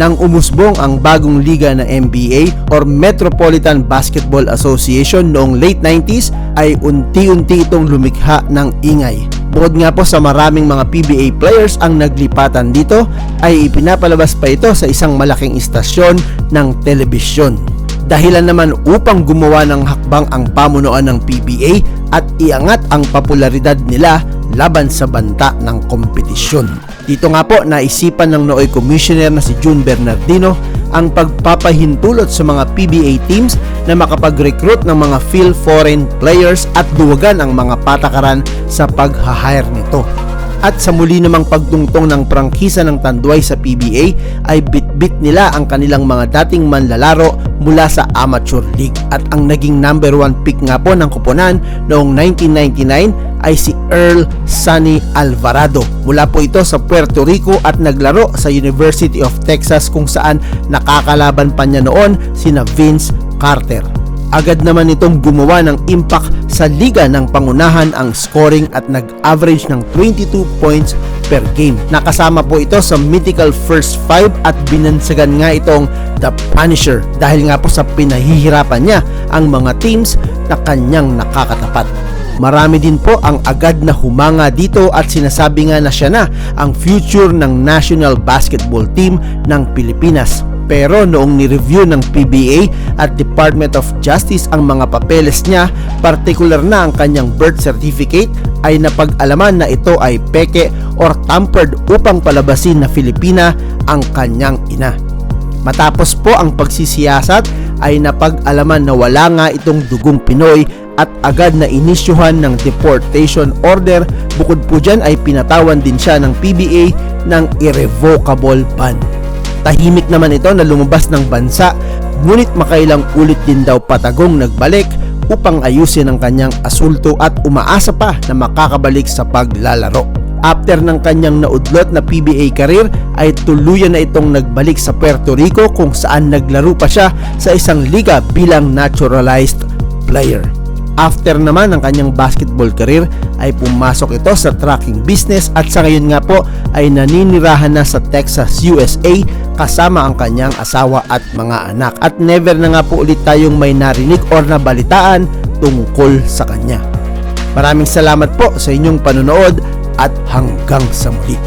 nang umusbong ang bagong liga na NBA or Metropolitan Basketball Association noong late 90s ay unti-unti itong lumikha ng ingay. Bukod nga po sa maraming mga PBA players ang naglipatan dito, ay ipinapalabas pa ito sa isang malaking istasyon ng telebisyon. Dahilan naman upang gumawa ng hakbang ang pamunuan ng PBA at iangat ang popularidad nila laban sa banta ng kompetisyon. Dito nga po naisipan ng Nooy Commissioner na si June Bernardino ang pagpapahintulot sa mga PBA teams na makapag-recruit ng mga field foreign players at duwagan ang mga patakaran sa pag-hire nito. At sa muli namang pagtungtong ng prangkisa ng Tanduay sa PBA ay bitbit nila ang kanilang mga dating manlalaro mula sa Amateur League. At ang naging number one pick nga po ng kuponan noong 1999 ay si Earl Sunny Alvarado. Mula po ito sa Puerto Rico at naglaro sa University of Texas kung saan nakakalaban pa niya noon sina Vince Carter. Agad naman itong gumawa ng impact sa liga ng pangunahan ang scoring at nag-average ng 22 points per game. Nakasama po ito sa mythical first five at binansagan nga itong The Punisher dahil nga po sa pinahihirapan niya ang mga teams na kanyang nakakatapat. Marami din po ang agad na humanga dito at sinasabi nga na siya na ang future ng national basketball team ng Pilipinas. Pero noong ni-review ng PBA at Department of Justice ang mga papeles niya, partikular na ang kanyang birth certificate, ay napag-alaman na ito ay peke or tampered upang palabasin na Filipina ang kanyang ina. Matapos po ang pagsisiyasat ay napag-alaman na wala nga itong dugong Pinoy at agad na inisyuhan ng deportation order. Bukod po dyan ay pinatawan din siya ng PBA ng irrevocable ban. Tahimik naman ito na lumabas ng bansa ngunit makailang ulit din daw patagong nagbalik upang ayusin ang kanyang asulto at umaasa pa na makakabalik sa paglalaro. After ng kanyang naudlot na PBA career ay tuluyan na itong nagbalik sa Puerto Rico kung saan naglaro pa siya sa isang liga bilang naturalized player. After naman ng kanyang basketball career ay pumasok ito sa trucking business at sa ngayon nga po ay naninirahan na sa Texas, USA kasama ang kanyang asawa at mga anak. At never na nga po ulit tayong may narinig or nabalitaan tungkol sa kanya. Maraming salamat po sa inyong panonood at hanggang sa muli.